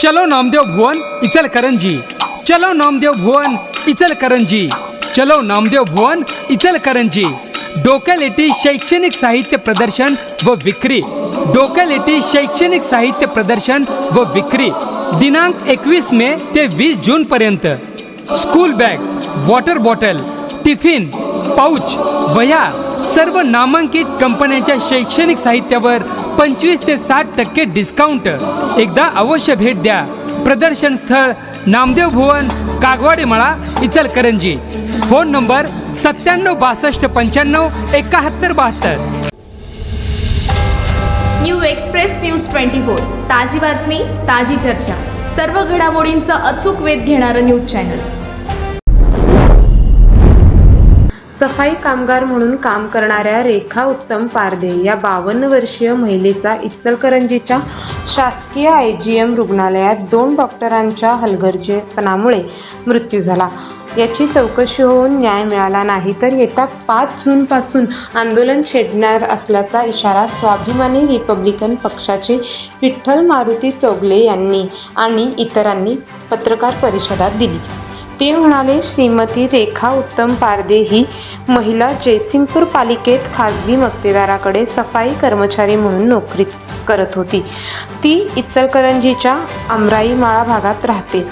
चलो नामदेव भुवन इचलकरंजी चलो नामदेव भुवन इचलकरंजी चलो नामदेव भुवन इचलकरंजी डोक्यालेटी शैक्षणिक साहित्य प्रदर्शन व विक्री। डोक्यालेटी शैक्षणिक साहित्य प्रदर्शन व विक्री। दिनांक एकवीस मे ते वीस जून पर्यंत। School bag water bottle tiffin pouch वह्या सर्व नामांकित कंपन्यांच्या शैक्षणिक साहित्यावर पंचवीस ते साठ टक्के डिस्काउंट एकदा अवश्य भेट द्या. प्रदर्शन स्थळ नामदेव भुवन कागवाडी मळा इचलकरंजी. फोन नंबर सत्त्याण्णव बासष्ट पंच्याण्णव एकाहत्तर बहात्तर. New express news twenty four. ताजी बातमी ताजी चर्चा. सर्व घडामोडींचा अचूक वेध घेणारं न्यूज चॅनल. सफाई कामगार म्हणून काम करणाऱ्या रेखा उत्तम पारदे या बावन्न वर्षीय महिलेचा इचलकरंजीच्या शासकीय आय जी एम रुग्णालयात दोन डॉक्टरांच्या हलगर्जीपणामुळे मृत्यू झाला. याची चौकशी होऊन न्याय मिळाला नाही तर येत्या पाच जूनपासून आंदोलन छेडणार असल्याचा इशारा स्वाभिमानी रिपब्लिकन पक्षाचे विठ्ठल मारुती चौगले यांनी आणि इतरांनी पत्रकार परिषदात दिली. ते म्हणाले श्रीमती रेखा उत्तम पारदे ही महिला जयसिंगपूर पालिकेत खाजगी मक्तेदाराकडे सफाई कर्मचारी म्हणून नोकरी करत होती. ती इचलकरंजीच्या अमराईमाळा भागात राहते.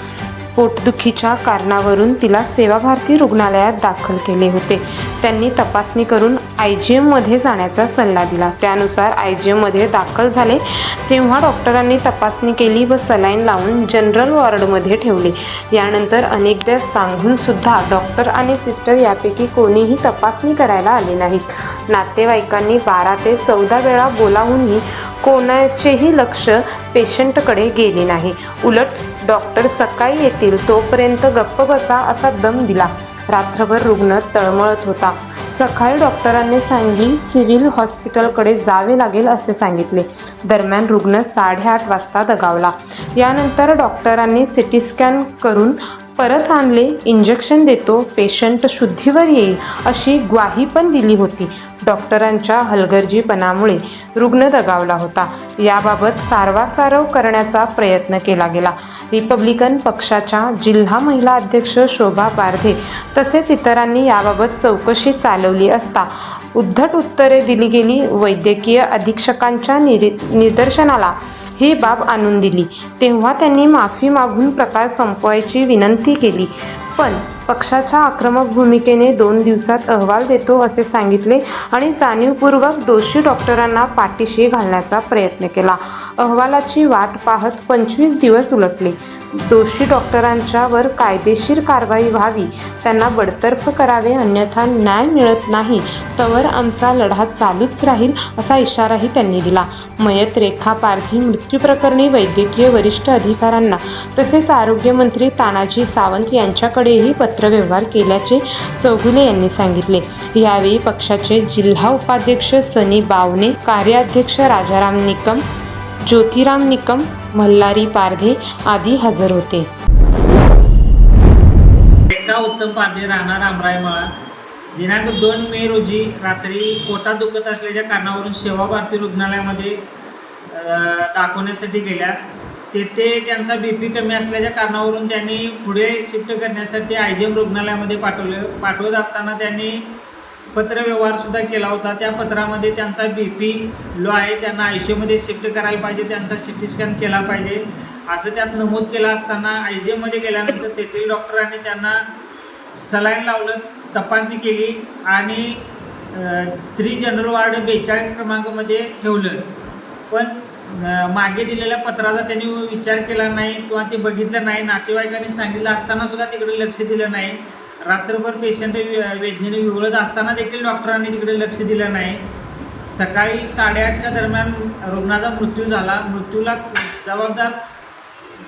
पोटदुखीच्या कारणावरून तिला सेवाभारती रुग्णालयात दाखल केले होते. त्यांनी तपासणी करून आय जी एममध्ये जाण्याचा सल्ला दिला. त्यानुसार आय जी एममध्ये दाखल झाले तेव्हा डॉक्टरांनी तपासणी केली व सलाईन लावून जनरल वॉर्डमध्ये ठेवले. यानंतर अनेकदा सांगून सुद्धा डॉक्टर आणि सिस्टर यापैकी कोणीही तपासणी करायला आले नाहीत. नातेवाईकांनी बारा ते चौदा वेळा बोलावूनही कोणाचेही लक्ष पेशंटकडे गेले नाही. उलट डॉक्टर सकाळी येतील तोपर्यंत गप्प बसा असा दम दिला. रात्रभर रुग्ण तळमळत होता. सकाळी डॉक्टरांनी सांगली सिव्हिल हॉस्पिटलकडे जावे लागेल असे सांगितले. दरम्यान रुग्ण साडेआठ वाजता दगावला. यानंतर डॉक्टरांनी सी टी स्कॅन करून परत आणले इंजेक्शन देतो पेशंट शुद्धीवर येईल अशी ग्वाही पण दिली होती. डॉक्टरांच्या हलगर्जीपणामुळे रुग्ण दगावला होता. याबाबत सारवासारव करण्याचा प्रयत्न केला गेला. रिपब्लिकन पक्षाच्या जिल्हा महिला अध्यक्ष शोभा पारधे तसेच इतरांनी याबाबत चौकशी चालवली असता उद्धट उत्तरे दिली गेली. वैद्यकीय अधीक्षकांच्या निरी निदर्शनाला ही बाब आणून दिली. तेव्हा त्यांनी माफी मागून प्रकार संपवायची विनंती केली. पण पक्षाच्या आक्रमक भूमिकेने दोन दिवसात अहवाल देतो असे सांगितले आणि जाणीवपूर्वक दोषी डॉक्टरांना पाठीशी घालण्याचा प्रयत्न केला. अहवालाची वाट पाहत पंचवीस दिवस उलटले. दोषी डॉक्टरांच्यावर कायदेशीर कारवाई व्हावी त्यांना बडतर्फ करावे अन्यथा न्याय मिळत नाही तवर आमचा लढा चालूच राहील असा इशाराही त्यांनी दिला. मयत रेखा पारधी मृत्यूप्रकरणी वैद्यकीय वरिष्ठ अधिकाऱ्यांना तसेच आरोग्यमंत्री तानाजी सावंत यांच्याकडे यांच्याकडेही पत्रव्यवहार केल्याचे चौगुले यांनी सांगितले. यावेळी पक्षाचे जिल्हा उपाध्यक्ष सनी बावने कार्याध्यक्ष राजाराम निकम ज्योतिराम निकम मल्हारी पारधे आदी हजर होते. उत्तम पारधे राहणार आमरायमाळा दिनांक दोन मे रोजी रात्री पोटात दुखत असल्याच्या कारणावरून सेवा भारती रुग्णालयामध्ये दाखवण्यासाठी गेल्या. तेथे त्यांचा बी पी कमी असल्याच्या कारणावरून त्यांनी पुढे शिफ्ट करण्यासाठी आय जी एम रुग्णालयामध्ये पाठवलं. पाठवत असताना त्यांनी पत्रव्यवहारसुद्धा केला होता. त्या पत्रामध्ये त्यांचा बी पी लो आहे त्यांना आय सी यूमध्ये शिफ्ट करायला पाहिजे त्यांचा सी टी स्कॅन केला पाहिजे. असं त्यात नमूद केलं असताना आय जी एममध्ये गेल्यानंतर तेथील डॉक्टरांनी त्यांना सलाईन लावलं तपासणी केली आणि स्त्री जनरल वार्ड बेचाळीस क्रमांकामध्ये ठेवलं. पण मागे दिलेल्या पत्राचा त्यांनी विचार केला नाही किंवा ते बघितलं नाही. नातेवाईकांनी सांगितलं असताना सुद्धा तिकडे लक्ष दिलं नाही. रात्रभर पेशंट वेदनेने विवळत असताना देखील डॉक्टरांनी तिकडे लक्ष दिलं नाही. सकाळी साडेआठच्या दरम्यान रुग्णाचा मृत्यू झाला. मृत्यूला जबाबदार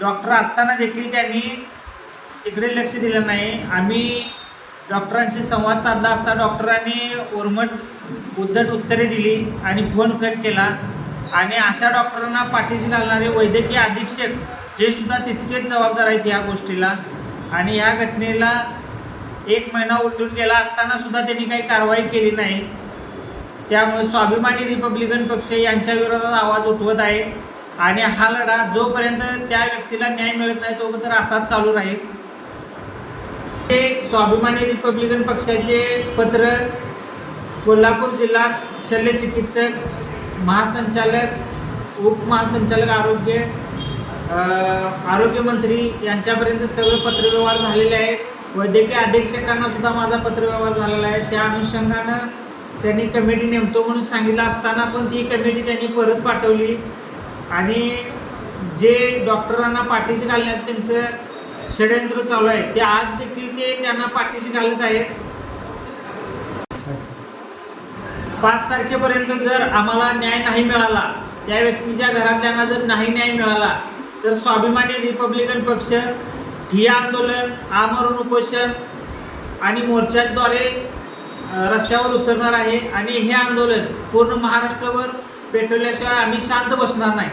डॉक्टर असताना देखील त्यांनी तिकडे लक्ष दिलं नाही. आम्ही डॉक्टरांशी संवाद साधला असता डॉक्टरांनी ओरमट उद्धट उत्तरे दिली आणि फोन कट केला. आणि अशा डॉक्टरांना पाठीशी घालणारे वैद्यकीय अधीक्षक हे सुद्धा तितकेच जबाबदार आहेत या गोष्टीला. आणि या घटनेला एक महिना उलटून गेला असताना सुद्धा त्यांनी काही कारवाई केली नाही. त्यामुळे स्वाभिमानी रिपब्लिकन पक्ष यांच्या विरोधात आवाज उठवत आहे. आणि हा लढा जोपर्यंत त्या व्यक्तीला न्याय मिळत नाही तोपर्यंत असाच चालू राहील. ते स्वाभिमानी रिपब्लिकन पक्षाचे पत्र कोल्हापूर जिल्हा शल्यचिकित्सक महासंचालक उपमहासंचालक आरोग्य आरोग्यमंत्री यांच्यापर्यंत सगळे पत्रव्यवहार झालेले आहेत. वैद्यकीय अधीक्षकांना सुद्धा माझा पत्रव्यवहार झालेला आहे. त्या अनुषंगानं त्यांनी कमिटी नेमतो म्हणून सांगितलं असताना पण ती कमिटी त्यांनी परत पाठवली. आणि जे डॉक्टरांना पाठीशी घालण्यात त्यांचं षडयंत्र चालू आहे ते आज देखील ते त्यांना पाठीशी घालत आहेत. पाच तारखेपर्यंत जर आम्हाला न्याय नाही मिळाला त्या व्यक्तीच्या घरातल्यांना जर नाही न्याय मिळाला तर स्वाभिमानी रिपब्लिकन पक्ष ठिया आंदोलन आमरण उपोषण आणि मोर्चाद्वारे रस्त्यावर उतरणार आहे आणि हे आंदोलन पूर्ण महाराष्ट्रावर पेटवल्याशिवाय आम्ही शांत बसणार नाही.